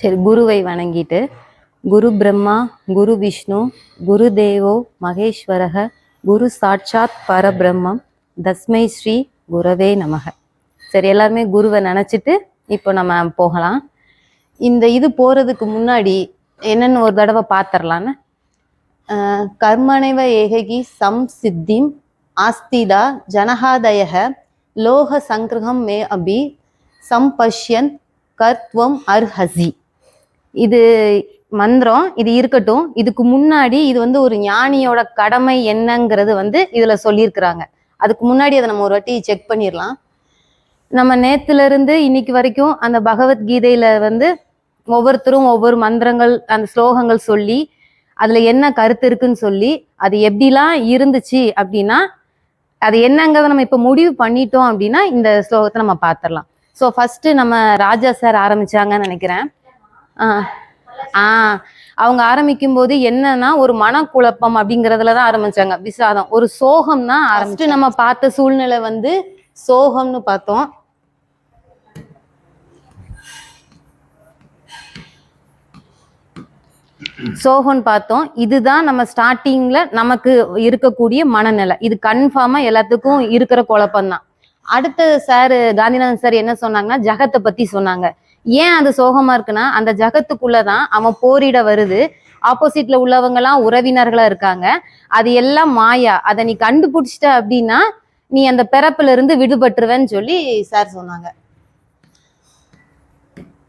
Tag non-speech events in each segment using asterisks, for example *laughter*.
சரி குருவை வணங்கிட்டு குரு பிரம்மா குரு விஷ்ணு குரு தேவோ மகேஸ்வரக குரு சாட்சாத் பரபிரம்மம் தஸ்மை ஸ்ரீ குரவே நமக. சரி எல்லாருமே குருவை நினச்சிட்டு இப்போ நம்ம போகலாம். இந்த இது போகிறதுக்கு முன்னாடி என்னன்னு ஒரு தடவை பார்த்துடலான்னு கர்மணைவ ஏககி சம் சித்திம் ஆஸ்திதா ஜனகாதயக லோக சங்கிரகம் மே அபி சம்பஷ்யன் கர்த்வம் அர்ஹசி. இது மந்திரம் இது இருக்கட்டும். இதுக்கு முன்னாடி இது வந்து ஒரு ஞானியோட கடமை என்னங்கிறது வந்து இதுல சொல்லியிருக்கிறாங்க. அதுக்கு முன்னாடி அதை நம்ம ஒரு வாட்டி செக் பண்ணிடலாம். நம்ம நேத்துல இருந்து இன்னைக்கு வரைக்கும் அந்த பகவத்கீதையில வந்து ஒவ்வொருத்தரும் ஒவ்வொரு மந்திரங்கள் அந்த ஸ்லோகங்கள் சொல்லி அதுல என்ன கருத்து இருக்குன்னு சொல்லி அது எப்படிலாம் இருந்துச்சு அப்படின்னா அது என்னங்கிறத நம்ம இப்ப முடிவு பண்ணிட்டோம் அப்படின்னா இந்த ஸ்லோகத்தை நம்ம பார்த்துடலாம். ஸோ ஃபர்ஸ்ட் நம்ம ராஜா சார் ஆரம்பிச்சாங்கன்னு நினைக்கிறேன். ஆ. அவங்க ஆரம்பிக்கும் போது என்னன்னா ஒரு மனக்குழப்பம் அப்படிங்கறதுல தான் ஆரம்பிச்சாங்க. விசாதம். ஒரு சோகம் தான் ஆரம்பிச்சு நம்ம பார்த்த சூழ்நிலை வந்து சோகம்னு பார்த்தோம். சோகம்னு பார்த்தோம். இதுதான் நம்ம ஸ்டார்டிங்ல நமக்கு இருக்கக்கூடிய மனநிலை. இது கன்ஃபார்மா எல்லாத்துக்கும் இருக்கிற குழப்பம்தான். அடுத்த சார் காந்திநாதன் சார் என்ன சொன்னாங்கன்னா ஜகத்தை பத்தி சொன்னாங்க. ஏன் அது சோகமா இருக்குன்னா அந்த ஜகத்துக்குள்ளதான் அவன் போரிட வருது. ஆப்போசிட்ல உள்ளவங்க எல்லாம் உறவினர்களா இருக்காங்க. அது எல்லாம் மாயா. அதை நீ கண்டுபிடிச்சிட்ட அப்படின்னா நீ அந்த பிறப்புல இருந்து விடுபட்டுருவேன்னு சொல்லி சார் சொன்னாங்க.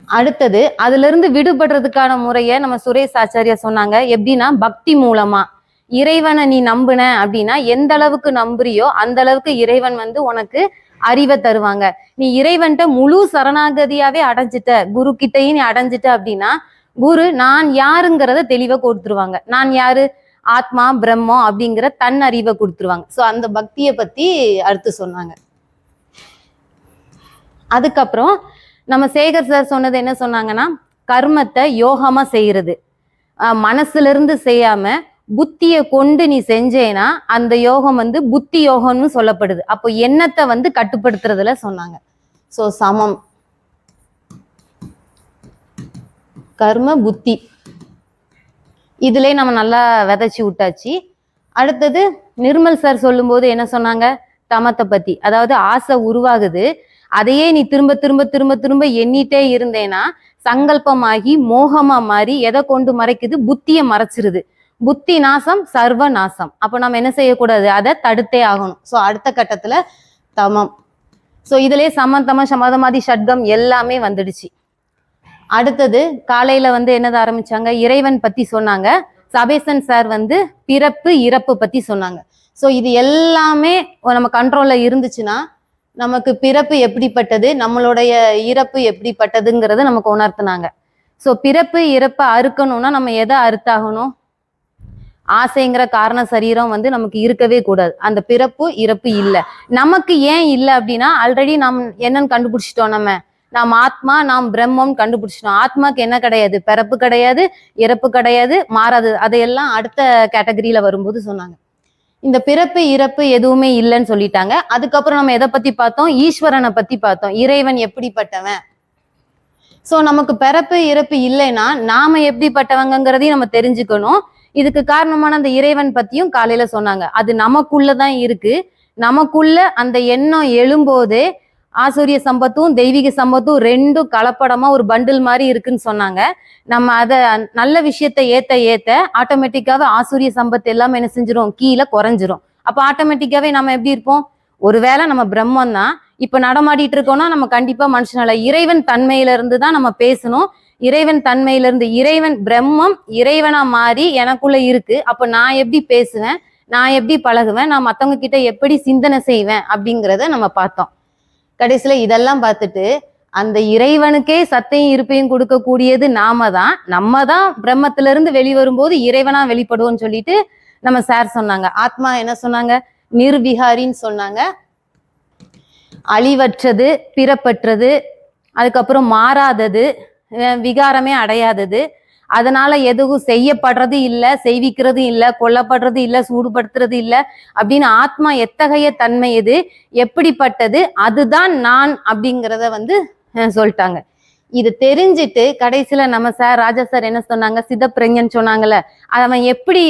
அடுத்தது அதுல இருந்து விடுபடுறதுக்கான முறைய நம்ம சுரேஷ் ஆச்சாரியா சொன்னாங்க. எப்படின்னா பக்தி மூலமா. இறைவனை நீ நம்புன அப்படின்னா எந்த அளவுக்கு நம்புறியோ அந்த அளவுக்கு இறைவன் வந்து உனக்கு அறிவை தருவாங்க. நீ இறைவன்ட்ட முழு சரணாகதியாவே அடைஞ்சிட்ட குரு கிட்டையும் நீ அடைஞ்சிட்ட அப்படின்னா குரு நான் யாருங்கிறத தெளிவா கொடுத்துருவாங்க. நான் யாரு? ஆத்மா பிரம்மம் அப்படிங்கிற தன் அறிவை கொடுத்துருவாங்க. ஸோ அந்த பக்தியை பத்தி அடுத்து சொன்னாங்க. அதுக்கப்புறம் நம்ம சேகர் சார் சொன்னது என்ன சொன்னாங்கன்னா கர்மத்தை யோகமா செய்யறது. மனசுல இருந்து செய்யாம புத்தியை கொண்டு நீ செஞ்சேனா அந்த யோகம் வந்து புத்தி யோகம்னு சொல்லப்படுது. அப்போ எண்ணத்தை வந்து கட்டுப்படுத்துறதுல சொன்னாங்க. சோ சமம். கர்ம புத்தி. இதுலயே நம்ம நல்லா விதைச்சி விட்டாச்சு. அடுத்தது நிர்மல் சார் சொல்லும்போது என்ன சொன்னாங்க? தமத்தை பத்தி. அதாவது ஆசை உருவாகுது. அதையே நீ திரும்ப திரும்ப திரும்ப திரும்ப எண்ணிட்டே இருந்தேன்னா சங்கல்பமாகி மோகமா மாறி எதை கொண்டு மறைக்குது? புத்தியை மறைச்சிருது. புத்தி நாசம் சர்வ நாசம் அப்ப நம்ம என்ன செய்யக்கூடாது? அதை தடுத்தே ஆகணும். சோ அடுத்த கட்டத்துல தமம். சோ இதுலயே சமந்தம சமதமாதி ஷட்கம் எல்லாமே வந்துடுச்சு. அடுத்தது காலையில வந்து என்னது ஆரம்பிச்சாங்க? இறைவன் பத்தி சொன்னாங்க. சபேசன் சார் வந்து பிறப்பு இறப்பு பத்தி சொன்னாங்க. சோ இது எல்லாமே நம்ம கண்ட்ரோல்ல இருந்துச்சுன்னா நமக்கு பிறப்பு எப்படிப்பட்டது? நம்மளுடைய இறப்பு எப்படிப்பட்டதுங்கிறத நமக்கு உணர்த்தினாங்க. சோ பிறப்பு இறப்பை அறுக்கணும்னா நம்ம எதை அறுத்தாகணும்? ஆசைங்கிற காரண சரீரம் வந்து நமக்கு இருக்கவே கூடாது. அந்த பிறப்பு இறப்பு இல்லை. நமக்கு ஏன் இல்லை அப்படின்னா ஆல்ரெடி நாம் என்னன்னு கண்டுபிடிச்சிட்டோம் நம்ம. நாம் ஆத்மா நாம் பிரம்மம் கண்டுபிடிச்சிட்டோம். ஆத்மாக்கு என்ன கிடையாது? பிறப்பு கிடையாது இறப்பு கிடையாது மாறாது. அதையெல்லாம் அடுத்த கேட்டகரியில வரும்போது சொன்னாங்க. இந்த பிறப்பு இறப்பு எதுவுமே இல்லைன்னு சொல்லிட்டாங்க. அதுக்கப்புறம் நம்ம எதை பத்தி பார்த்தோம்? ஈஸ்வரனை பத்தி பார்த்தோம். இறைவன் எப்படிப்பட்டவன்? சோ நமக்கு பிறப்பு இறப்பு இல்லைன்னா நாம எப்படிப்பட்டவங்கிறதையும் நம்ம தெரிஞ்சுக்கணும். இதுக்கு காரணமான அந்த இறைவன் பத்தியும் காலையில சொன்னாங்க. அது நமக்குள்ளதான் இருக்கு. நமக்குள்ள அந்த எண்ணம் எழும்போதே ஆசூரிய சம்பத்தும் தெய்வீக சம்பத்தும் ரெண்டும் கலப்படமா ஒரு பண்டில் மாதிரி இருக்குன்னு சொன்னாங்க. நம்ம அதை நல்ல விஷயத்த ஏத்த ஏத்த ஆட்டோமேட்டிக்காவே ஆசூரிய சம்பத்து எல்லாமே என்ன செஞ்சிரும்? கீழே குறைஞ்சிரும். அப்ப ஆட்டோமேட்டிக்காவே நம்ம எப்படி இருப்போம்? ஒருவேளை நம்ம பிரம்மம் தான் இப்ப நடமாடிட்டு இருக்கோம்னா நம்ம கண்டிப்பா மனுஷனால இறைவன் தன்மையில இருந்து தான் நம்ம பேசணும். இறைவன் தன்மையிலிருந்து இறைவன் பிரம்மம் இறைவனா மாறி எனக்குள்ள இருக்கு. அப்ப நான் எப்படி பேசுவேன்? நான் எப்படி பழகுவேன்? நான் மத்தவங்க கிட்ட எப்படி சிந்தனை செய்வேன்? அப்படிங்கிறத நம்ம பார்த்தோம். கடைசியில இதெல்லாம் பார்த்துட்டு அந்த இறைவனுக்கே சத்தையும் இருப்பையும் கொடுக்கக்கூடியது நாம தான் நம்ம தான் பிரம்மத்திலிருந்து வெளிவரும்போது இறைவனா வெளிப்படுவோம்னு சொல்லிட்டு நம்ம சார் சொன்னாங்க. ஆத்மா என்ன சொன்னாங்க? நிர்விகாரின்னு சொன்னாங்க. அழிவற்றது பிறப்பற்றது அதுக்கப்புறம் மாறாதது விகாரமே அடையாதது. அதனால எதுவும் செய்யப்படுறது இல்லை செய்விக்கிறது இல்லை கொல்லப்படுறது இல்லை சூடுபடுத்துறது இல்லை அப்படின்னு ஆத்மா எத்தகைய தன்மை எது எப்படிப்பட்டது அதுதான் நான் அப்படிங்கிறத வந்து சொல்லிட்டாங்க. இது தெரிஞ்சிட்டு கடைசியில நம்ம சார் ராஜா சார் என்ன சொன்னாங்க? சிதப்பிரஞ்சன் சொன்னாங்கல்ல அவன் எப்படி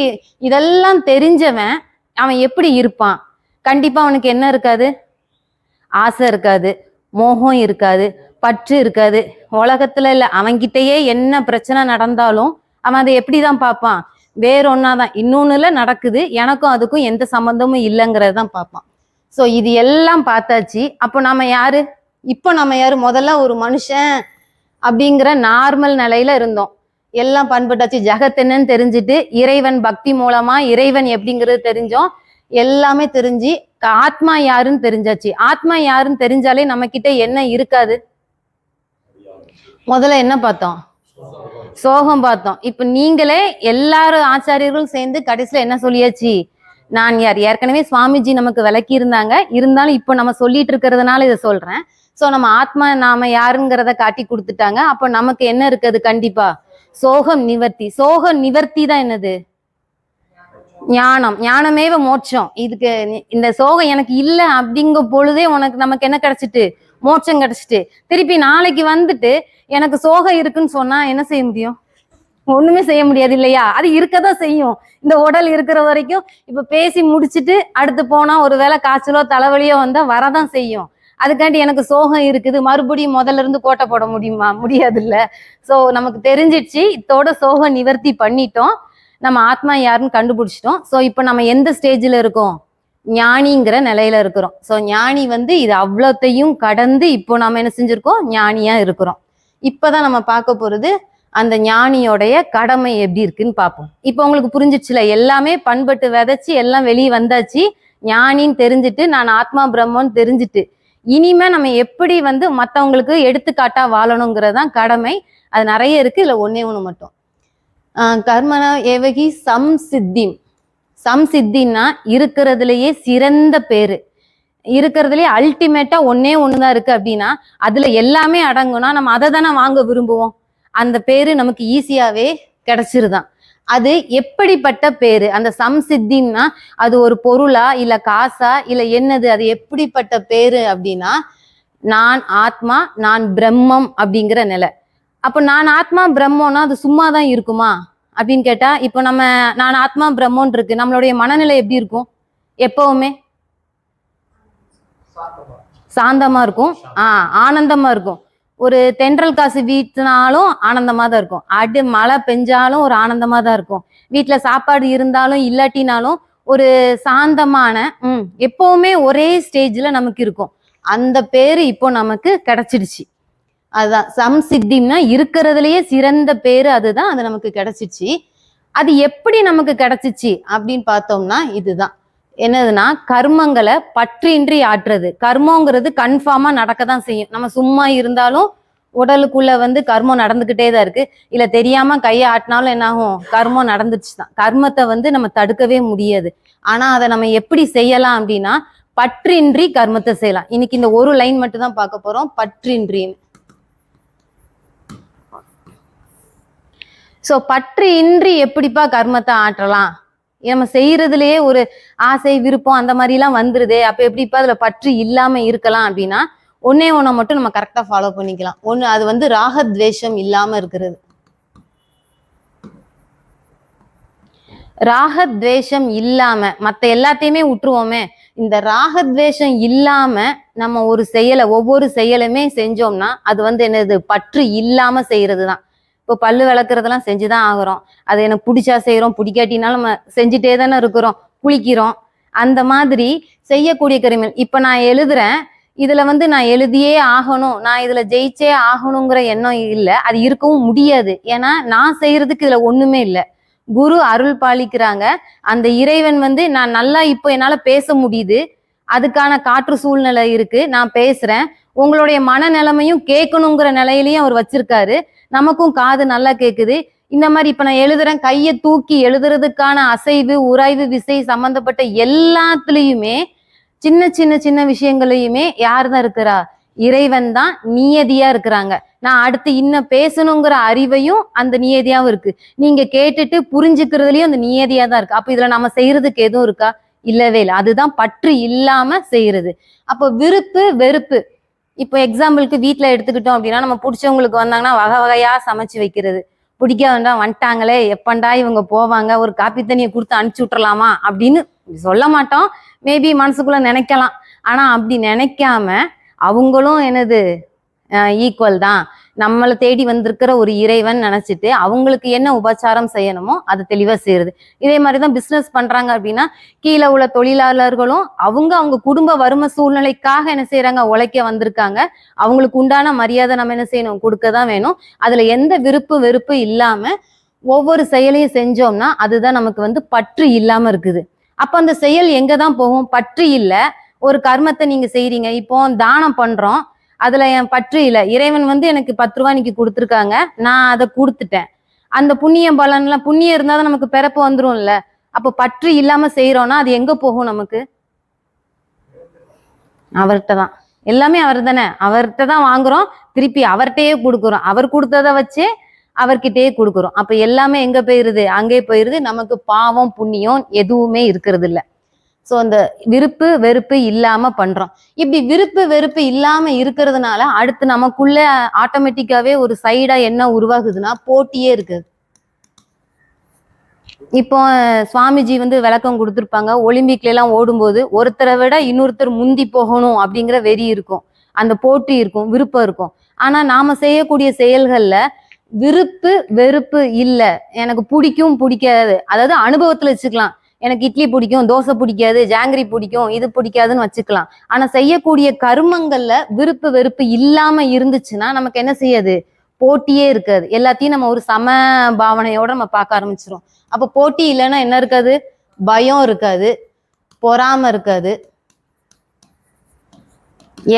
இதெல்லாம் தெரிஞ்சவன் அவன் எப்படி இருப்பான்? கண்டிப்பா அவனுக்கு என்ன இருக்காது? ஆசை இருக்காது மோகம் இருக்காது பற்று இருக்காது. உலகத்துல இல்ல அவன்கிட்டயே என்ன பிரச்சனை நடந்தாலும் அவன் அதை எப்படிதான் பார்ப்பான்? வேற ஒன்னாதான் இன்னொன்னுல நடக்குது. எனக்கும் அதுக்கும் எந்த சம்பந்தமும் இல்லைங்கிறதான் பார்ப்பான். ஸோ இது எல்லாம் பார்த்தாச்சு. அப்போ நாம யாரு? இப்போ நம்ம யாரு? முதல்ல ஒரு மனுஷன் அப்படிங்கிற நார்மல் நிலையில இருந்தோம். எல்லாம் பண்பட்டாச்சு. ஜெகத் என்னன்னு தெரிஞ்சுட்டு இறைவன் பக்தி மூலமா இறைவன் எப்படிங்கிறது தெரிஞ்சோம். எல்லாமே தெரிஞ்சு ஆத்மா யாருன்னு தெரிஞ்சாச்சு. ஆத்மா யாருன்னு தெரிஞ்சாலே நம்ம கிட்ட என்ன இருக்காது? முதல்ல என்ன பார்த்தோம்? சோகம் பார்த்தோம். இப்ப நீங்களே எல்லாரும் ஆச்சாரியர்களும் சேர்ந்து கடைசியில என்ன சொல்லியாச்சு? நான் யார்? ஏற்கனவே சுவாமிஜி நமக்கு விளக்கி இருந்தாங்க. இருந்தாலும் இப்போ நம்ம சொல்லிட்டு இருக்கிறதுனால இதை சொல்றேன். சோ நம்ம ஆத்மா நாம யாருங்கிறத காட்டி கொடுத்துட்டாங்க. அப்போ நமக்கு என்ன இருக்குது? கண்டிப்பா. சோகம் நிவர்த்தி. சோக நிவர்த்தி தான் என்னது? ஞானம். ஞானமேவ மோட்சம். இதுக்கு இந்த சோகம் எனக்கு இல்லை அப்படிங்கும் பொழுதே உனக்கு நமக்கு என்ன கிடைச்சிட்டு? மோட்சம் கிடைச்சிட்டு. திருப்பி நாளைக்கு வந்துட்டு எனக்கு சோகம் இருக்குன்னு சொன்னா என்ன செய்ய முடியும்? ஒண்ணுமே செய்ய முடியாது இல்லையா? அது இருக்கதான் செய்யும். இந்த உடல் இருக்கிற வரைக்கும் இப்ப பேசி முடிச்சிட்டு அடுத்து போனா ஒருவேளை காய்ச்சலோ தலைவலியோ வந்தா வரதான் செய்யும். அதுக்காண்டி எனக்கு சோகம் இருக்குது. மறுபடியும் முதல்ல இருந்து கோட்டை போட முடியுமா? முடியாது இல்ல சோ நமக்கு தெரிஞ்சிடுச்சு. இதோட சோகம் நிவர்த்தி பண்ணிட்டோம். நம்ம ஆத்மா யாருன்னு கண்டுபிடிச்சிட்டோம். ஸோ இப்போ நம்ம எந்த ஸ்டேஜில் இருக்கோம்? ஞானிங்கிற நிலையில இருக்கிறோம். ஸோ ஞானி வந்து இது அவ்வளோத்தையும் கடந்து இப்போ நம்ம என்ன செஞ்சுருக்கோம்? ஞானியா இருக்கிறோம். இப்போதான் நம்ம பார்க்க போறது அந்த ஞானியோடைய கடமை எப்படி இருக்குன்னு பார்ப்போம். இப்போ உங்களுக்கு புரிஞ்சிச்சுல எல்லாமே பண்பட்டு விதைச்சி எல்லாம் வெளியே வந்தாச்சு. ஞானின்னு தெரிஞ்சுட்டு நான் ஆத்மா பிரம்மன்னு தெரிஞ்சுட்டு இனிமே நம்ம எப்படி வந்து மற்றவங்களுக்கு எடுத்துக்காட்டா வாழணுங்கிறதான் கடமை. அது நிறைய இருக்கு இல்லை ஒன்னே ஒன்று மட்டும். கர்மனா ஏவகி சம் சித்திம் சம் சித்தின்னா இருக்கிறதுலயே சிறந்த பேரு. இருக்கிறதுலயே அல்டிமேட்டா ஒன்னே ஒண்ணுதான் இருக்கு அப்படின்னா அதுல எல்லாமே அடங்கும்னா நம்ம அதை தானே வாங்க விரும்புவோம். அந்த பேரு நமக்கு ஈஸியாவே கிடைச்சிருதான். அது எப்படிப்பட்ட பேரு? அந்த சம் சித்தின்னா அது ஒரு பொருளா இல்ல காசா இல்ல என்னது அது எப்படிப்பட்ட பேரு அப்படின்னா நான் ஆத்மா நான் பிரம்மம் அப்படிங்கிற நிலை. அப்ப நான் ஆத்மா பிரம்மம்னா அது சும்மா தான் இருக்குமா? அப்படின்னு கேட்டா இப்போ நம்ம நான் ஆத்மா பிரம்மோன் இருக்கு நம்மளுடைய மனநிலை எப்படி இருக்கும்? எப்பவுமே? சாந்தமா இருக்கும். ஆஹ் ஆனந்தமா இருக்கும். ஒரு தென்றல் காசு வீட்டினாலும் ஆனந்தமா தான் இருக்கும். அடி மழை பெஞ்சாலும் ஒரு ஆனந்தமா தான் இருக்கும். வீட்டுல சாப்பாடு இருந்தாலும் இல்லாட்டினாலும் ஒரு சாந்தமான ம் எப்பவுமே ஒரே ஸ்டேஜ்ல நமக்கு இருக்கும். அந்த பேரு இப்போ நமக்கு கிடைச்சிடுச்சு அதுதான். சம் சித்திம்னா இருக்கிறதுலயே சிறந்த பேரு அதுதான். அது நமக்கு கிடைச்சிச்சு. அது எப்படி நமக்கு கிடைச்சிச்சு அப்படின்னு பார்த்தோம்னா இதுதான். என்னதுன்னா கர்மங்களை பற்றின்றி ஆற்றுறது. கர்மங்கிறது கன்ஃபார்மா நடக்க தான் செய்யும். நம்ம சும்மா இருந்தாலும் உடலுக்குள்ள வந்து கர்மம் நடந்துகிட்டே தான் இருக்கு. இல்ல தெரியாம கையை ஆட்டினாலும் என்னாகும் கர்மம் நடந்துச்சு தான் கர்மத்தை வந்து நம்ம தடுக்கவே முடியாது. ஆனா அதை நம்ம எப்படி செய்யலாம் அப்படின்னா பற்றின்றி கர்மத்தை செய்யலாம். இன்னைக்கு இந்த ஒரு லைன் மட்டும் தான் பார்க்க போறோம். பற்றின்றின்னு. ஸோ பற்று இன்றி எப்படிப்பா கர்மத்தை ஆற்றலாம்? நம்ம செய்யறதுலயே ஒரு ஆசை விருப்பம் அந்த மாதிரிலாம் வந்துருதே. அப்ப எப்படிப்பா அதுல பற்று இல்லாம இருக்கலாம் அப்படின்னா ஒன்னே ஒன்றை மட்டும் நம்ம கரெக்டா ஃபாலோ பண்ணிக்கலாம். ஒன்று அது வந்து ராகத்வேஷம் இல்லாம இருக்கிறது. ராகத்வேஷம் இல்லாம மற்ற எல்லாத்தையுமே விட்டுருவோமே இந்த ராகத்வேஷம் இல்லாம நம்ம ஒரு செயலை ஒவ்வொரு செயலுமே செஞ்சோம்னா அது வந்து என்னது? பற்று இல்லாம செய்யறது தான் இப்போ பல்லு விளக்குறதெல்லாம் செஞ்சுதான் ஆகிறோம். அது எனக்கு பிடிச்சா செய்கிறோம் பிடிக்காட்டினாலும் நம்ம செஞ்சுட்டே தானே இருக்கிறோம் குளிக்கிறோம் அந்த மாதிரி செய்யக்கூடிய கருமல் இப்போ நான் எழுதுறேன். இதுல வந்து நான் எழுதியே ஆகணும். நான் இதுல ஜெயிச்சே ஆகணுங்கிற எண்ணம் இல்லை. அது இருக்கவும் முடியாது. ஏன்னா நான் செய்யறதுக்கு இதுல ஒண்ணுமே இல்லை. குரு அருள் பாலிக்கிறாங்க. அந்த இறைவன் வந்து நான் நல்லா இப்போ என்னால பேச முடியுது. அதுக்கான காற்று சூழ்நிலை இருக்கு. நான் பேசுறேன். உங்களுடைய மனநிலைமையும் கேட்கணுங்கிற நிலையிலையும் அவர் வச்சிருக்காரு. நமக்கும் காது நல்லா கேக்குது. இந்த மாதிரி இப்ப நான் எழுதுறேன் கையை தூக்கி எழுதுறதுக்கான அசைவு உராய்வு விசை சம்பந்தப்பட்ட எல்லாத்துலயுமே சின்ன சின்ன சின்ன விஷயங்களையுமே யார் தான் இருக்கிறா? இறைவன் தான் நியதியா இருக்கிறாங்க. நான் அடுத்து இன்னும் பேசணுங்கிற அறிவையும் அந்த நியதியாவும் இருக்கு. நீங்க கேட்டுட்டு புரிஞ்சுக்கிறதுலயும் அந்த நியதியா தான் இருக்கு. அப்ப இதுல நம்ம செய்யறதுக்கு எதுவும் இருக்கா? இல்லவே இல்லை. அதுதான் பற்று இல்லாம செய்யறது. அப்போ விருப்பு வெறுப்பு. இப்போ எக்ஸாம்பிளுக்கு வீட்டில் எடுத்துக்கிட்டோம் அப்படின்னா நம்ம பிடிச்சவங்களுக்கு வந்தாங்கன்னா வகை வகையாக சமைச்சு வைக்கிறது. பிடிக்காதண்டா வந்துட்டாங்களே எப்பண்டா இவங்க போவாங்க ஒரு காப்பி தண்ணியை கொடுத்து அனுப்பிச்சி விட்டுறலாமா அப்படின்னு சொல்ல மாட்டோம். மேபி மனசுக்குள்ள நினைக்கலாம். ஆனால் அப்படி நினைக்காம அவங்களும் என்னது ஈக்குவல் தான். நம்மளை தேடி வந்திருக்கிற ஒரு இறைவன் நினைச்சிட்டு அவங்களுக்கு என்ன உபச்சாரம் செய்யணுமோ அது தெளிவா செய்யறது. இதே மாதிரி தான் பிசினஸ் பண்றாங்க அப்படின்னா கீழே உள்ள தொழிலாளர்களும் அவங்க அவங்க குடும்ப வறுமை சூழ்நிலைக்காக என்ன செய்யறாங்க? உழைக்க வந்திருக்காங்க. அவங்களுக்கு உண்டான மரியாதை நம்ம என்ன செய்யணும்? கொடுக்க தான் வேணும். அதுல எந்த விருப்பு வெறுப்பு இல்லாம ஒவ்வொரு செயலையும் செஞ்சோம்னா அதுதான் நமக்கு வந்து பற்று இல்லாம இருக்குது. அப்ப அந்த செயல் எங்க தான் போகும்? பற்று இல்லை. ஒரு கர்மத்தை நீங்க செய்கிறீங்க இப்போ தானம் பண்றோம். அதுல என் பற்று இல்ல. இறைவன் வந்து எனக்கு பத்து ரூபா இன்னைக்கு கொடுத்துருக்காங்க. நான் அதை கொடுத்துட்டேன். அந்த புண்ணிய பலன்லாம் புண்ணியம் இருந்தா தான் நமக்கு பிறப்பு வந்துரும்ல. அப்ப பற்று இல்லாம செய்யறோம்னா அது எங்க போகும் நமக்கு? அவர்கிட்ட தான். எல்லாமே அவர் தானே. அவர்கிட்ட தான் வாங்குறோம். திருப்பி அவர்கிட்டயே கொடுக்குறோம். அவர் கொடுத்ததை வச்சு அவர்கிட்டயே கொடுக்குறோம். அப்ப எல்லாமே எங்க போயிருது? அங்கே போயிருது. நமக்கு பாவம் புண்ணியம் எதுவுமே இருக்கிறது இல்லை ஸோ அந்த விருப்பு வெறுப்பு இல்லாம பண்றோம். இப்படி விருப்பு வெறுப்பு இல்லாம இருக்கிறதுனால அடுத்து நமக்குள்ள ஆட்டோமேட்டிக்காவே ஒரு சைடா என்ன உருவாகுதுன்னா போட்டியே இருக்குது. இப்போ சுவாமிஜி வந்து விளக்கம் கொடுத்துருப்பாங்க. ஒலிம்பிக்ல எல்லாம் ஓடும்போது ஒருத்தரை விட இன்னொருத்தர் முந்தி போகணும் அப்படிங்கிற வெறி இருக்கும். அந்த போட்டி இருக்கும் விருப்பம் இருக்கும். ஆனா நாம செய்யக்கூடிய செயல்கள்ல விருப்பு வெறுப்பு இல்ல. எனக்கு பிடிக்கும் பிடிக்காது. அதாவது அனுபவத்துல வச்சுக்கலாம். எனக்கு இட்லி பிடிக்கும் தோசை பிடிக்காது ஜாங்கிரி பிடிக்கும் இது பிடிக்காதுன்னு வச்சுக்கலாம். ஆனா செய்யக்கூடிய கருமங்கள்ல விருப்பு வெறுப்பு இல்லாம இருந்துச்சுன்னா நமக்கு என்ன செய்யாது? போட்டியே இருக்காது. எல்லாத்தையும் நம்ம ஒரு சம பாவனையோட நம்ம பார்க்க ஆரம்பிச்சிடும் அப்ப போட்டி இல்லைன்னா என்ன இருக்காது? பயம் இருக்காது. பொறாம இருக்காது.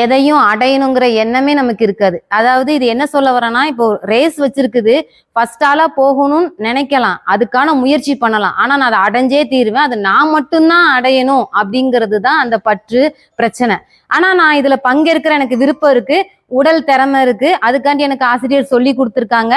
எதையும் அடையணுங்கிற எண்ணமே நமக்கு இருக்காது. அதாவது இது என்ன சொல்ல வரேன்னா இப்போ ரேஸ் வச்சிருக்குது ஃபர்ஸ்ட் ஆளா போகணும்னு நினைக்கலாம் அதுக்கான முயற்சி பண்ணலாம். ஆனா நான் அதை அடைஞ்சே தீருவேன் அது நான் மட்டும்தான் அடையணும் அப்படிங்கிறது தான் அந்த பற்று பிரச்சனை. ஆனா நான் இதுல பங்கேற்கிற எனக்கு விருப்பம் இருக்கு உடல் திறமை இருக்கு அதுக்காண்டி எனக்கு ஆசிரியர் சொல்லி கொடுத்துருக்காங்க.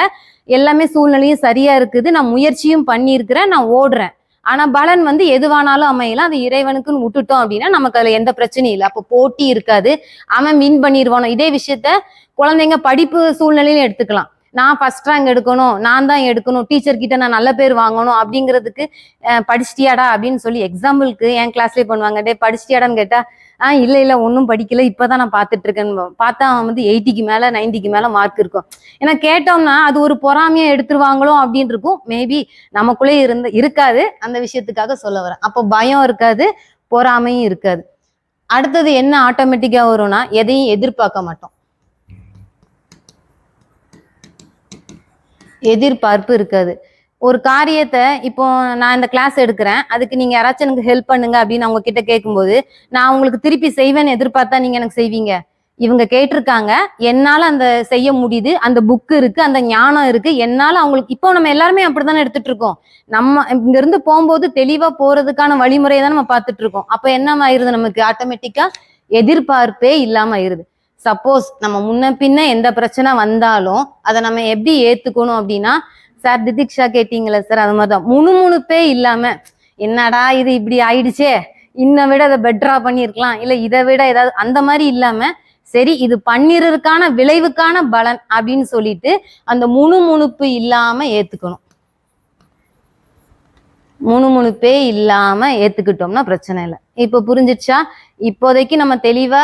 எல்லாமே சூழ்நிலையும் சரியா இருக்குது நான் முயற்சியும் பண்ணியிருக்கிறேன் நான் ஓடுறேன். ஆனா பலன் வந்து எதுவானாலும் அமையலாம். அது இறைவனுக்குன்னு விட்டுட்டோம் அப்படின்னா நமக்கு அதுல எந்த பிரச்சனையும் இல்லை. அப்போ போட்டி இருக்காது. அவன் வின் பண்ணிடுவானோ? இதே விஷயத்த குழந்தைங்க படிப்பு சூழ்நிலையில எடுத்துக்கலாம். நான் ஃபர்ஸ்ட் ரேங்க் எடுக்கணும். நான் தான் எடுக்கணும். டீச்சர் கிட்ட நான் நல்ல பேர் வாங்கணும் அப்படிங்கிறதுக்கு அஹ், படிச்சிட்டியாடா அப்படின்னு சொல்லி எக்ஸாம்பிளுக்கு என் கிளாஸ்லேயே பண்ணுவாங்க. டே படிச்சிட்டியாடான்னு கேட்டா ஆ இல்ல இல்ல ஒன்றும் படிக்கல. இப்பதான் நான் பார்த்துட்டு இருக்கேன்னு பார்த்தா அவன் வந்து எயிட்டிக்கு மேல நைன்டிக்கு மேல மார்க் இருக்கும். ஏன்னா கேட்டோம்னா அது ஒரு பொறாமையா எடுத்துருவாங்களோ அப்படின்னு இருக்கும் மேபி நமக்குள்ளே இருந்து இருக்காது. அந்த விஷயத்துக்காக சொல்ல வரேன். அப்போ பயம் இருக்காது பொறாமையும் இருக்காது. அடுத்தது என்ன ஆட்டோமேட்டிக்கா வரும்னா எதையும் எதிர்பார்க்க மாட்டோம். எதிர்பார்ப்பு இருக்காது. ஒரு காரியத்தை இப்போ நான் இந்த கிளாஸ் எடுக்கிறேன். அதுக்கு நீங்க யாராச்சும் எனக்கு ஹெல்ப் பண்ணுங்க அப்படின்னு அவங்க கிட்ட கேட்கும்போது நான் உங்களுக்கு திருப்பி செய்வேன்னு எதிர்பார்த்தா நீங்க எனக்கு செய்வீங்க. இவங்க கேட்டிருக்காங்க என்னால அந்த செய்ய முடியுது அந்த புக் இருக்கு அந்த ஞானம் இருக்கு என்னால அவங்களுக்கு இப்போ நம்ம எல்லாருமே அப்படித்தானே எடுத்துட்டு இருக்கோம். நம்ம இங்க இருந்து போகும்போது தெளிவா போறதுக்கான வழிமுறையை தான் நம்ம பார்த்துட்டு இருக்கோம். அப்ப என்ன ஆயிருது நமக்கு? ஆட்டோமேட்டிக்கா எதிர்பார்ப்பே இல்லாம ஆயிருது. சப்போஸ் நம்ம முன்ன பின்ன எந்த பிரச்சனை வந்தாலும் அதை நம்ம எப்படி ஏத்துக்கணும் அப்படின்னா சார் திதிக்ஷா கேட்டீங்களே சார் அது மாதிரி தான் முணுமுணுப்பே இல்லாம என்னடா இது இப்படி ஆயிடுச்சே? இன்னை விட அதை பெட்டரா பண்ணியிருக்கலாம். இல்ல இதை விட ஏதாவது அந்த மாதிரி இல்லாம சரி இது பண்ணிருக்கான விளைவுக்கான பலன் அப்படின்னு சொல்லிட்டு அந்த முணுமுணுப்பு இல்லாம ஏத்துக்கணும். முணுமுணுப்பே இல்லாம ஏத்துக்கிட்டோம்னா பிரச்சனை இல்லை. இப்போ புரிஞ்சிச்சா இப்போதைக்கு நம்ம தெளிவா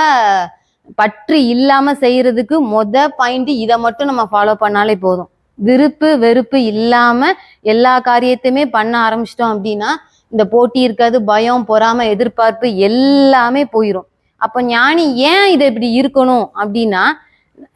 பற்று இல்லாம செய்யறதுக்கு மொத பாயிண்ட் இதை மட்டும் நம்ம ஃபாலோ பண்ணாலே போதும். விருப்பு வெறுப்பு இல்லாம எல்லா காரியத்தையுமே பண்ண ஆரம்பிச்சிட்டோம் அப்படின்னா இந்த போட்டி இருக்காது பயம் பொறாம எதிர்பார்ப்பு எல்லாமே போயிடும் அப்போ ஞானி ஏன் இது இப்படி இருக்கணும் அப்படின்னா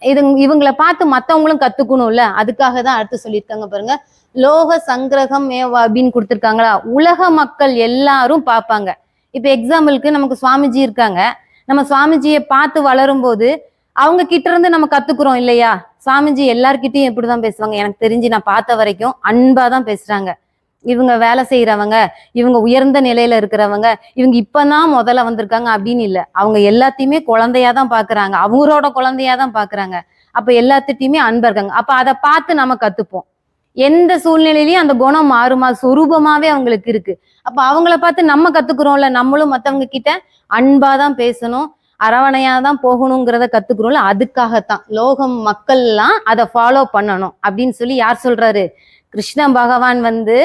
இது இவங்களை பார்த்து மற்றவங்களும் கத்துக்கணும்ல அதுக்காக தான் அடுத்து சொல்லியிருக்காங்க பாருங்க. லோக சங்கிரகம் அப்படின்னு கொடுத்துருக்காங்களா? உலக மக்கள் எல்லாரும் பார்ப்பாங்க. இப்ப எக்ஸாம்பிளுக்கு நமக்கு சுவாமிஜி இருக்காங்க. நம்ம சுவாமிஜியை பார்த்து வளரும்போது அவங்க கிட்ட இருந்து நம்ம கத்துக்கிறோம் இல்லையா? சுவாமிஜி எல்லார்கிட்டயும் இப்படிதான் பேசுவாங்க. எனக்கு தெரிஞ்சு நான் பார்த்த வரைக்கும் அன்பா தான் பேசுறாங்க. இவங்க வேலை செய்யறவங்க இவங்க உயர்ந்த நிலையில இருக்கிறவங்க இவங்க இப்பதான் முதல்ல வந்திருக்காங்க அப்படின்னு இல்லை. அவங்க எல்லாத்தையுமே குழந்தையா தான் பாக்குறாங்க. அவங்களோட குழந்தையா தான் பாக்குறாங்க. அப்ப எல்லாத்துட்டையுமே அன்பா இருக்காங்க. அப்ப அதை பார்த்து நம்ம கத்துப்போம். எந்த சூழ்நிலையிலயும் அந்த குணம் மாறுமா? சுரூபமாவே அவங்களுக்கு இருக்கு. அப்ப அவங்கள பார்த்து நம்ம கத்துக்கிறோம்ல. நம்மளும் மத்தவங்க கிட்ட அன்பா தான் பேசணும். அரவணையா தான் போகணுங்கிறத கத்துக்கிறோம்ல அதுக்காகத்தான். லோகம் மக்கள்லாம் அதை ஃபாலோ பண்ணணும் அப்படின்னு சொல்லி யார் சொல்றாரு? கிருஷ்ண பகவான் வந்து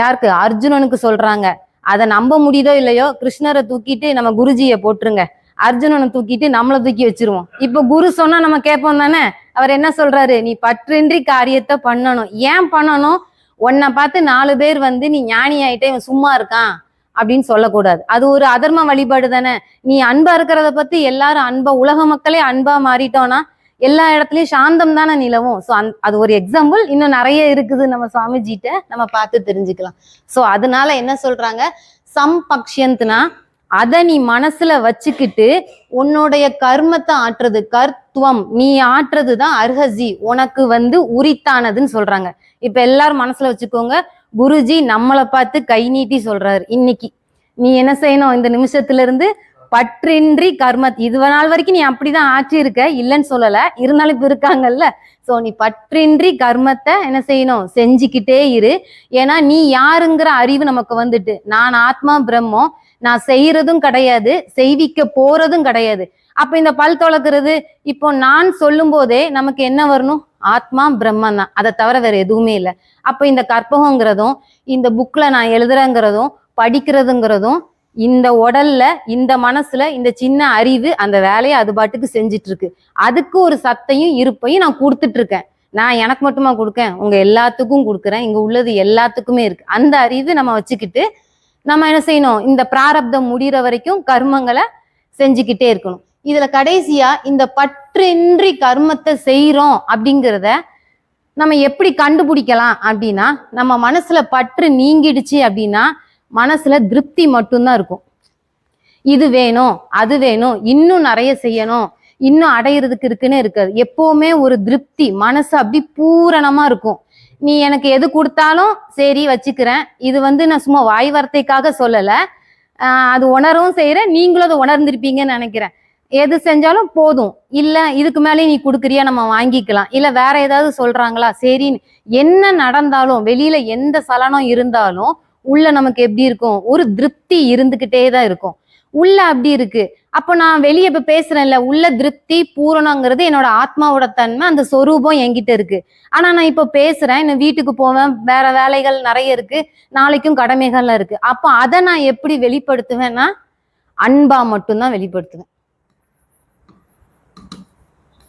யாருக்கு? அர்ஜுனனுக்கு சொல்றாங்க. அதை நம்ப முடியுதோ இல்லையோ கிருஷ்ணரை தூக்கிட்டு நம்ம குருஜியை போட்டுருங்க. அர்ஜுனனை தூக்கிட்டு நம்மளை தூக்கி வச்சிருவோம். இப்போ குரு சொன்னா நம்ம கேட்போம் தானே? அவர் என்ன சொல்றாரு? நீ பற்றின்றி காரியத்தை பண்ணணும். ஏன் பண்ணணும்? உன்னை பார்த்து நாலு பேர் வந்து நீ ஞானி ஆயிட்டே இவன் சும்மா இருக்கான். அப்படின்னு சொல்லக்கூடாது. அது ஒரு அதர்ம வழிபாடு தானே. நீ அன்பா இருக்கிறத பத்தி எல்லாரும் அன்பா உலக மக்களே அன்பா மாறிட்டோம்னா எல்லா இடத்துலயும் சாந்தம் தானே நிலவும். ஸோ அந் அது ஒரு எக்ஸாம்பிள் இன்னும் நிறைய இருக்குது நம்ம சுவாமிஜிட்ட நம்ம பார்த்து தெரிஞ்சுக்கலாம். ஸோ அதனால என்ன சொல்றாங்க? சம்பக்ஷியந்த்னா அதை நீ மனசுல வச்சுக்கிட்டு உன்னுடைய கர்மத்தை ஆற்றுறது கர்த்துவம். நீ ஆற்றுறது தான் அர்ஹசி. உனக்கு வந்து உரித்தானதுன்னு சொல்றாங்க. இப்ப எல்லாரும் மனசுல வச்சுக்கோங்க. குருஜி நம்மளை பார்த்து கை நீட்டி சொல்றாரு இன்னைக்கு. நீ என்ன செய்யணும்? இந்த நிமிஷத்துல இருந்து பற்றின்றி கர்ம இது நாள் வரைக்கும் நீ அப்படிதான் ஆட்சி இருக்க இல்லைன்னு சொல்லல. இருந்தாலும் இப்ப இருக்காங்கல்ல. சோ நீ பற்றின்றி கர்மத்தை என்ன செய்யணும்? செஞ்சுக்கிட்டே இரு. ஏன்னா நீ யாருங்கிற அறிவு நமக்கு வந்துட்டு நான் ஆத்மா பிரம்மம் நான் செய்யறதும் கிடையாது செய்விக்க போறதும் கிடையாது. அப்ப இந்த பல் துளக்குறது இப்போ நான் சொல்லும் போதே நமக்கு என்ன வரணும்? ஆத்மா பிரம்மன். தான் அதை தவிர வேற எதுவுமே இல்லை. அப்ப இந்த கற்பகங்கிறதும் இந்த புக்ல நான் எழுதுறேங்கிறதும் படிக்கிறதுங்கிறதும் இந்த உடல்ல இந்த மனசுல இந்த சின்ன அறிவு அந்த வேலையை அது பாட்டுக்கு செஞ்சிட்டு இருக்கு அதுக்கு ஒரு சத்தையும் இருப்பையும் நான் கொடுத்துட்டு இருக்கேன் நான் எனக்கு மட்டுமா கொடுக்கேன்? உங்க எல்லாத்துக்கும் கொடுக்குறேன். இங்க உள்ளது எல்லாத்துக்குமே இருக்கு. அந்த அறிவு நம்ம வச்சுக்கிட்டு நம்ம என்ன செய்யணும்? இந்த பிராரப்தம் முடிகிற வரைக்கும் கர்மங்களை செஞ்சுக்கிட்டே இருக்கணும். இதுல கடைசியா இந்த பற்றின்றி கர்மத்தை செய்யறோம் அப்படிங்கிறத நம்ம எப்படி கண்டுபிடிக்கலாம் அப்படின்னா நம்ம மனசுல பற்று நீங்கிடுச்சு அப்படின்னா மனசுல திருப்தி மட்டும்தான் இருக்கும். இது வேணும் அது வேணும் இன்னும் நிறைய செய்யணும் இன்னும் அடையிறதுக்கு இருக்குன்னு இருக்காது. எப்பவுமே ஒரு திருப்தி மனசு அப்படி பூரணமா இருக்கும். நீ எனக்கு எது கொடுத்தாலும் சரி வச்சுக்கிறேன். இது வந்து நான் சும்மா வாய் வார்த்தைக்காக சொல்லலை. அது உணரவும் செய்கிறேன் நீங்களும் அதை உணர்ந்திருப்பீங்கன்னு நினைக்கிறேன். எது செஞ்சாலும் போதும். இல்ல இதுக்கு மேலே நீ கொடுக்குறியா நம்ம வாங்கிக்கலாம். இல்ல வேற ஏதாவது சொல்றாங்களா? சரின்னு என்ன நடந்தாலும் வெளியில எந்த சலனம் இருந்தாலும் உள்ள நமக்கு எப்படி இருக்கும்? ஒரு திருப்தி இருந்துகிட்டே தான் இருக்கும். உள்ள அப்படி இருக்கு. அப்போ நான் வெளியே இப்ப பேசுறேன்ல உள்ள திருப்தி பூரணங்கிறது என்னோட ஆத்மாவோட தன்மை அந்த சொரூபம் என்கிட்ட இருக்கு. ஆனா நான் இப்ப பேசுறேன் இன்னும் வீட்டுக்கு போவேன் வேற வேலைகள் நிறைய இருக்கு நாளைக்கும் கடமைகள்லாம் இருக்கு. அப்போ அதை நான் எப்படி வெளிப்படுத்துவேன்னா அன்பா மட்டும்தான் வெளிப்படுத்துவேன்.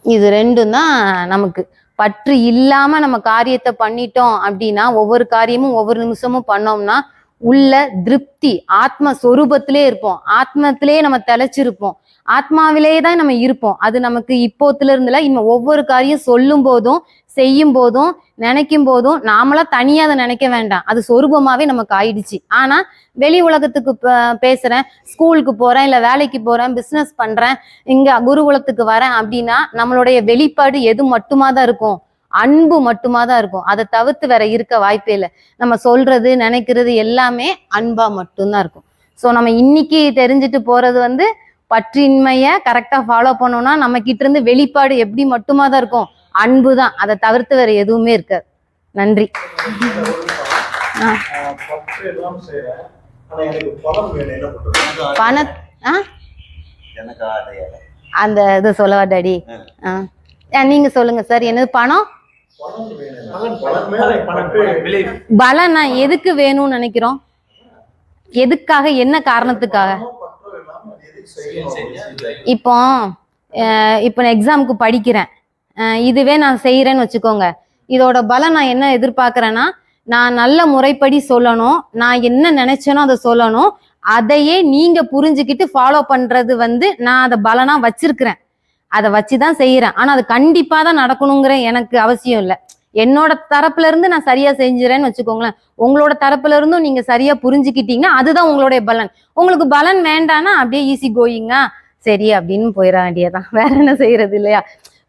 இது ரெண்டும் தான் நமக்கு. பற்று இல்லாம நம்ம காரியத்தை பண்ணிட்டோம் அப்படின்னா ஒவ்வொரு காரியமும் ஒவ்வொரு நிமிஷமும் பண்ணோம்னா உள்ள திருப்தி ஆத்ம சொரூபத்திலே இருப்போம். ஆத்மத்திலே நம்ம தெளிச்சிருப்போம். ஆத்மாவிலேயே தான் நம்ம இருப்போம். அது நமக்கு இப்போத்துல இருந்துல இன்னும் ஒவ்வொரு காரியம் சொல்லும் போதும் செய்யும் போதும் நினைக்கும் போதும் நாமளா தனியா அதை நினைக்க வேண்டாம். அது சொரூபமாவே நமக்கு ஆயிடுச்சு. ஆனா வெளி உலகத்துக்கு பேசுறேன் ஸ்கூலுக்கு போறேன் இல்ல வேலைக்கு போறேன் பிசினஸ் பண்றேன் இங்க குருகுலத்துக்கு வரேன் அப்படின்னா நம்மளுடைய வெளிப்பாடு எது மட்டுமா தான் இருக்கும்? அன்பு மட்டுமா தான் இருக்கும். அதை தவிர்த்து வேற இருக்க வாய்ப்பே இல்லை. நம்ம சொல்றது நினைக்கிறது எல்லாமே அன்பா மட்டும்தான் இருக்கும். ஸோ நம்ம இன்னைக்கு தெரிஞ்சுட்டு போறது வந்து பற்றின்மையை கரெக்டாக ஃபாலோ பண்ணோம்னா நம்ம கிட்ட இருந்து வெளிப்பாடு எப்படி மட்டுமா தான் இருக்கும்? அன்பு தான் அதை தவிர்த்து வேற எதுவுமே இருக்காது. நன்றி. ஆ. பணம் பண ஆ? அந்த இது சொல்லவா டாடி? ஆ. நீங்க சொல்லுங்க சார். என்னது பணம்? பலனா எதுக்கு வேணும்னு நினைக்கிறோம்? எதுக்காக என்ன காரணத்துக்காக? இப்போ இப்போ நான் எக்ஸாமுக்கு படிக்கிறேன். இதுவே நான் செய்கிறேன்னு வச்சுக்கோங்க. இதோட பலம் நான் என்ன எதிர்பார்க்குறேன்னா நான் நல்ல முறைப்படி சொல்லணும். நான் என்ன நினைச்சேனோ அதை சொல்லணும். அதையே நீங்க புரிஞ்சுக்கிட்டு ஃபாலோ பண்றது வந்து நான் அதை பலனா வச்சிருக்கிறேன். அதை வச்சுதான் செய்யறேன் ஆனா அது கண்டிப்பா தான் நடக்கணுங்கிற எனக்கு அவசியம் இல்லை. என்னோட தரப்புல இருந்து நான் சரியா செஞ்சுறேன்னு வச்சுக்கோங்களேன். உங்களோட தரப்புல இருந்தும் நீங்க சரியா புரிஞ்சுக்கிட்டீங்கன்னா அதுதான் உங்களுடைய பலன். உங்களுக்கு பலன் வேண்டானா அப்படியே ஈஸி கோயிங்கா சரி அப்படின்னு போயிட வேண்டியதான் வேற என்ன செய்யறது இல்லையா?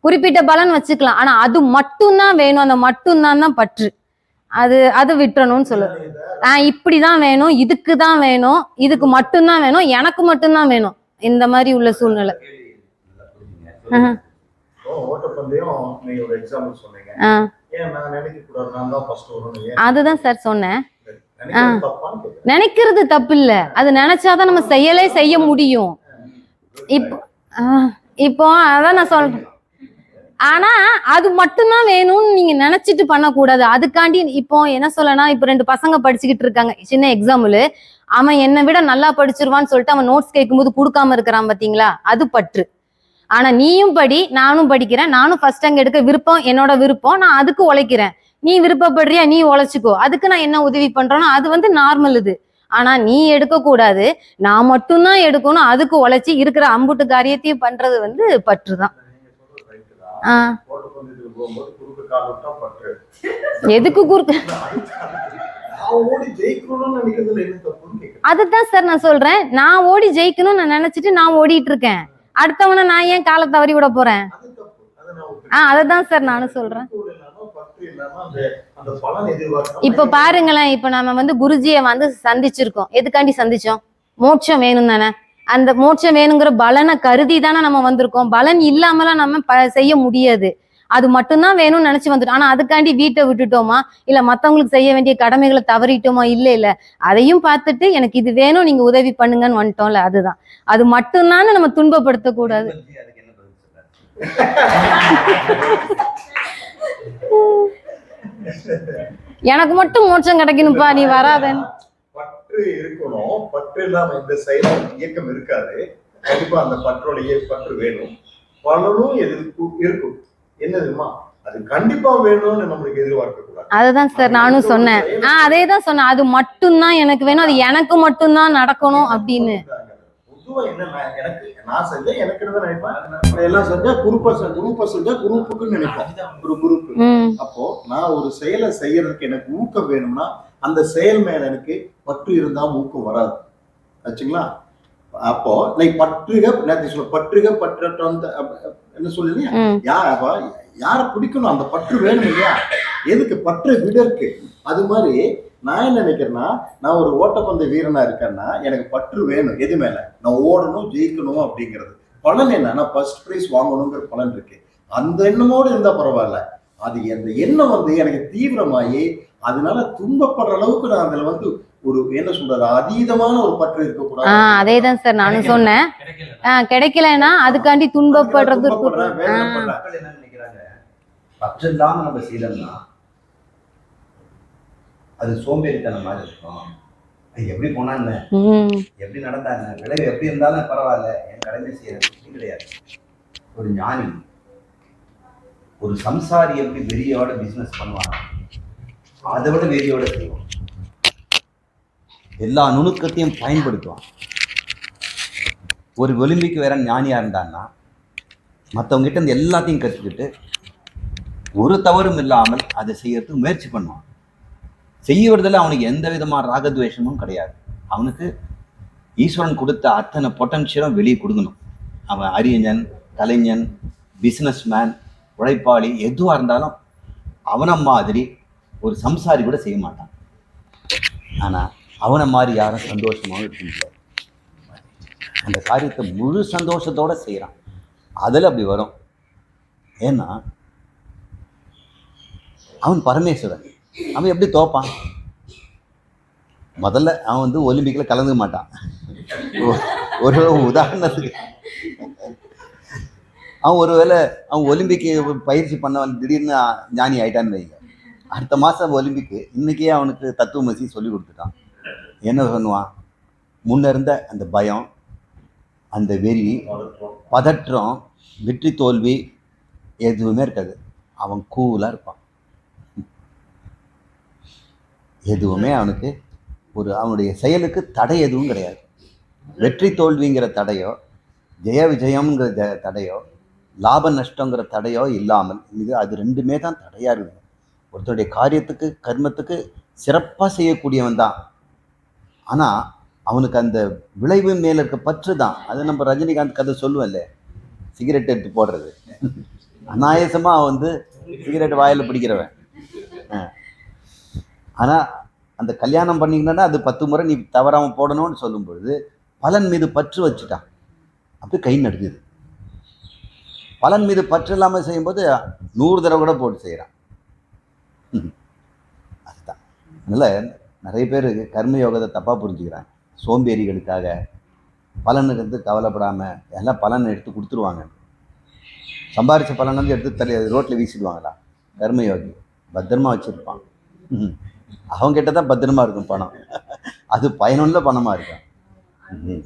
குறிப்பிட்ட பலன் வச்சுக்கலாம். ஆனா அது மட்டும்தான் வேணும். அந்த மட்டும்தான் தான் பற்று. அது அது விட்டுறணும்னு சொல்லு. ஆஹ் இப்படிதான் வேணும். இதுக்கு தான் வேணும். இதுக்கு மட்டும்தான் வேணும். எனக்கு மட்டும்தான் வேணும். இந்த மாதிரி உள்ள சூழ்நிலை. அதுதான் சார் சொன்னேன். நினைக்கிறது தப்பு இல்ல அது நினைச்சாதான் நம்ம செயலே செய்ய முடியும். இப்போ இப்போ அதான் நான் சொல்றேன். ஆனா அது மட்டும்தான் வேணும்னு நீங்க நினைச்சிட்டு பண்ணக்கூடாது. அதுக்காண்டி இப்போ என்ன சொல்லனா இப்போ ரெண்டு பசங்க படிச்சுக்கிட்டு இருக்காங்க. சின்ன எக்ஸாம்பிள் அவன் என்னை விட நல்லா படிச்சிருவான்னு சொல்லிட்டு அவன் நோட்ஸ் கேட்கும்போது கொடுக்காம இருக்கிறான் பாத்தீங்களா அது பற்று. ஆனா நீயும் படி நானும் படிக்கிறேன். நானும் ஃபர்ஸ்ட் அங்க எடுக்க விருப்பம் என்னோட விருப்பம். நான் அதுக்கு உழைக்கிறேன். நீ விருப்பப்படுறியா? நீ உழைச்சிக்கோ. அதுக்கு நான் என்ன உதவி பண்றேனோ அது வந்து நார்மல் இது. ஆனா நீ எடுக்க கூடாது நான் மட்டும்தான் எடுக்கணும். அதுக்கு உழைச்சி இருக்கிற அம்புட்டு காரியத்தையும் பண்றது வந்து பற்று எதுக்கு குறுக்கு? அதுதான் சார் நான் சொல்றேன். நான் ஓடி ஜெயிக்கணும்னு நான் நினைச்சிட்டு நான் ஓடிட்டு இருக்கேன். அடுத்தவனை நான் ஏன் காலை தவறி விட போறேன்? ஆஹ் தப்பு அதை தான் சார் நானும் சொல்றேன். இப்ப பாருங்களேன் இப்ப நம்ம வந்து குருஜியை வந்து சந்திச்சிருக்கோம். எதுக்காண்டி சந்திச்சோம்? மோட்சம் வேணும் தானே. அந்த மோட்சம் வேணுங்கிற பலனை கருதி தானே நம்ம வந்திருக்கோம். பலன் இல்லாமலாம் நம்ம ப- செய்ய முடியாது. அது மட்டும்தான் வேணும்னு நினைச்சு வந்துட்டோம். ஆனா அதுக்காண்டி வீட்டை விட்டுட்டோமா? இல்ல மத்தவங்களுக்கு செய்ய வேண்டிய கடமைகளை தவறிட்டோமா? இல்ல இல்ல. அதையும் பார்த்துட்டு எனக்கு இது வேணும் நீங்க உதவி பண்ணுங்கன்னு வந்துட்டோம்ல அதுதான். அது மட்டும்தான் நம்ம துன்பப்படுத்த கூடாது நிர்மல்ஜி *laughs* அதுக்கு என்ன பதில் சொல்றாரு எனக்கு மட்டும் மோட்சம் கிடைக்கணும்ப்பா நீ இருக்கணும் பற்று இல்லாம இந்த செயல் இயக்கம் இருக்காது. கண்டிப்பா அந்த பற்றோட இய- பற்று வேணும். பலனும் எதிர்ப்பு இருக்கும். என்ன தெரியுமா? அது கண்டிப்பா வேணும்னு நம்மளுக்கு எதிர்பார்க்க கூடாது. அதுதான் சார் நானும் சொன்னேன். ஆ அதே தான் சொன்னேன். அது மட்டும்தான் எனக்கு வேணும். அது எனக்கு மட்டும்தான் நடக்கணும் அப்படின்னு. எல்லாம் செஞ்சா குரூப்பா குரூப்பா செஞ்சா குரூப்புக்குன்னு நினைப்போம் ஒரு குரூப் அப்போ நான் ஒரு செயலை செய்யறதுக்கு எனக்கு ஊக்கம் வேணும்னா அந்த செயல் மேல எனக்கு பற்று இருந்தா ஊக்கம் வராது. ஆச்சுங்களா? அப்போ நீ பற்றுக நேற்று சொல்ல பற்றுக பற்றற்ற என்ன சொல்லுங்க ம். யார் அப்ப யாரை பிடிக்கணும்? அந்த பற்று வேணும் இல்லையா? எதுக்கு? பற்று விட இருக்கு அது மாதிரி நான் என்ன நினைக்கிறேன்னா நான் ஒரு ஓட்டப்பந்த வீரனா இருக்கேன்னா எனக்கு பற்று வேணும். எது மேல? நான் ஓடணும் ஜெயிக்கணும் அப்படிங்கிறது. பலன் என்ன? நான் ஃபர்ஸ்ட் ப்ரைஸ் வாங்கணுங்கிற பலன் இருக்கு. அந்த எண்ணமோடு இருந்தா பரவாயில்ல. அது அந்த எண்ணம் வந்து எனக்கு தீவிரமாயி அதனால துன்பப்படுற அளவுக்கு நான் அதுல வந்து ஒரு என்ன சொல்றது அதீதமான ஒரு பற்று இருக்கக்கூடாது. அதே தான் சார் நானும் சொன்னேன். ஆ கிடைக்கலன்னா அதுக்காண்டி துன்பப்படுறது என்ன நினைக்கிறாங்க? பற்று இல்லாம நம்ம செய்யலன்னா அது சோம்பேறித்தனம் மாதிரி இருக்கும். அது எப்படி போனா என்ன ம். எப்படி நடந்தா என்ன விளைவு எப்படி இருந்தாலும் பரவாயில்ல என் கடமை செய்யறது கிடையாது. ஒரு ஞானி ஒரு சம்சாரி எப்படி வெறியோட பிசினஸ் பண்ணுவாங்க அதை விட வெறியோட செய்வோம் எல்லா நுணுக்கத்தையும் பயன்படுத்துவான். ஒரு ஒலிம்பிக் வேற ஞானியாக இருந்தான்னா மற்றவங்க கிட்ட இருந்து எல்லாத்தையும் கற்றுக்கிட்டு ஒரு தவறும் இல்லாமல் அதை செய்யறதுக்கு முயற்சி பண்ணுவான். செய்யறதுல அவனுக்கு எந்த விதமான ராகத்வேஷமும் கிடையாது. அவனுக்கு ஈஸ்வரன் கொடுத்த அத்தனை பொட்டன்ஷியலும் வெளியே கொடுக்கணும். அவன் அறிஞன் கலைஞன் பிஸ்னஸ் மேன் உழைப்பாளி எதுவாக இருந்தாலும் அவனை மாதிரி ஒரு சம்சாரி கூட செய்ய மாட்டான். ஆனால் அவனை மாதிரி யாரும் சந்தோஷமாக இருக்க முடியாது. அந்த காரியத்தை முழு சந்தோஷத்தோட செய்கிறான் அதில் அப்படி வரும். ஏன்னா அவன் பரமேஸ்வரன். அவன் எப்படி தோப்பான்? முதல்ல அவன் வந்து ஒலிம்பிக்கில் கலந்துக்க மாட்டான். ஒரு உதாரணத்துக்கு. அவன் ஒருவேளை அவன் ஒலிம்பிக் பயிற்சி பண்ணவன் திடீர்னு ஞானி ஆயிட்டான்னு வைங்க. அடுத்த மாதம் ஒலிம்பிக்கு இன்னைக்கே அவனுக்கு தத்துவமசி சொல்லி கொடுத்துட்டான். என்ன பண்ணுவான்? முன்ன இருந்த அந்த பயம் அந்த வெறி பதற்றம் வெற்றி தோல்வி எதுவுமே இருக்காது. அவன் கூலாக இருப்பான். எதுவுமே அவனுக்கு ஒரு அவனுடைய செயலுக்கு தடை எதுவும் கிடையாது. வெற்றி தோல்விங்கிற தடையோ ஜெய விஜயம்ங்கிற தடையோ லாப நஷ்டங்கிற தடையோ இல்லாமல் இது அது ரெண்டுமே தான் தடையாக இருக்குது. ஒருத்தருடைய காரியத்துக்கு கர்மத்துக்கு சிறப்பாக செய்யக்கூடியவன் தான். ஆனால் அவனுக்கு அந்த விளைவு மேலே இருக்க பற்று தான். அது நம்ம ரஜினிகாந்த் கதை சொல்லுவேன்ல சிகரெட் எடுத்து போடுறது. அநாயசமாக அவன் வந்து சிகரெட் வாயில் பிடிக்கிறவன். ஆனால் அந்த கல்யாணம் பண்ணிங்கன்னா அது பத்து முறை நீ தவறாமல் போடணும்னு சொல்லும் பொழுது பலன் மீது பற்று வச்சுட்டான். அப்படி கை நடுக்குது. பலன் மீது பற்று இல்லாமல் செய்யும்போது நூறு தடவை கூட போட்டு செய்கிறான் அதுதான். அதனால் நிறைய பேர் கர்ம யோகத்தை தப்பாக புரிஞ்சுக்கிறாங்க. சோம்பேறிகளுக்காக பலனுக்கு வந்து கவலைப்படாமல் எல்லாம் பலன் எடுத்து கொடுத்துருவாங்க. சம்பாரிச்ச பலன் வந்து எடுத்து தள்ளி ரோட்டில் வீசிடுவாங்களா? கர்மயோகி பத்திரமா வச்சுருப்பான். ம். அவங்ககிட்ட தான் பத்திரமா இருக்கும் பணம். அது பயனுள்ள பணமாக இருக்கும் ம்